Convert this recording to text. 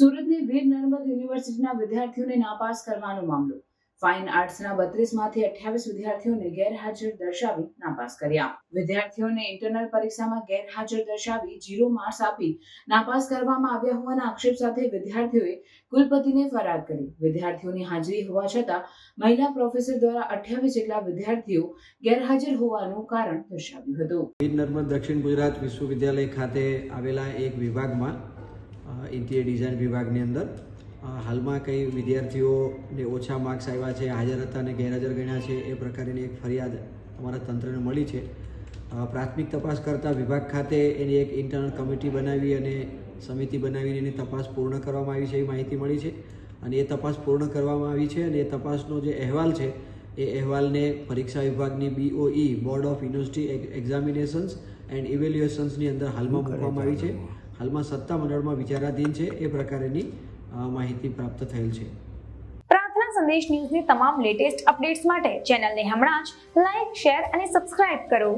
વીર નર્મદ યુનિવર્સિટીના વિદ્યાર્થીઓને નાપાસ કરવાનો મામલો. ફાઇન આર્ટ્સના બત્રીસમાંથી અઠ્યાવીસ વિદ્યાર્થીઓને ગેરહાજર દર્શાવી નાપાસ કર્યા. વિદ્યાર્થીઓને ઇન્ટરનલ પરીક્ષામાં ગેરહાજર દર્શાવી જીરો માર્ક્સ આપી નાપાસ કરવામાં આવ્યા હોવાના આક્ષેપ સાથે વિદ્યાર્થીઓએ કુલપતિને ફરિયાદ કરી. વિદ્યાર્થીઓની હાજરી હોવા છતાં મહિલા પ્રોફેસર દ્વારા અઠ્યાવીસ જેટલા વિદ્યાર્થીઓ ગેરહાજર હોવાનું કારણ દર્શાવ્યું હતું. નર્મદ દક્ષિણ ગુજરાત વિશ્વવિદ્યાલય ખાતે આવેલા એક વિભાગમાં ઇન્ટિરિયર ડિઝાઇન વિભાગની અંદર. હાલમાં કઈ વિદ્યાર્થીઓને ઓછા માર્ક્સ આવ્યા છે હાજર હતા અને ગેરહાજર ગણ્યા છે એ પ્રકારની એક ફરિયાદ અમારા તંત્રને મળી છે. પ્રાથમિક તપાસ કરતા વિભાગ ખાતે એની એક ઇન્ટરનલ કમિટી બનાવી અને સમિતિ બનાવીને એની તપાસ પૂર્ણ કરવામાં આવી છે એ માહિતી મળી છે. અને એ તપાસ પૂર્ણ કરવામાં આવી છે અને એ તપાસનો જે અહેવાલ છે એ અહેવાલને પરીક્ષા વિભાગની BOE board of university examinations and ઇવેલ્યુએશન્સની અંદર હાલમાં મૂકવામાં આવી છે. હાલમાં સત્તા મંડળમાં વિચારાધીન છે. એ પ્રકારની માહિતી પ્રાપ્ત થયેલ છે. પ્રાર્થના સંદેશ ન્યૂઝની તમામ લેટેસ્ટ અપડેટ્સ માટે ચેનલને હમણાં જ લાઇક શેર અને સબસ્ક્રાઇબ કરો.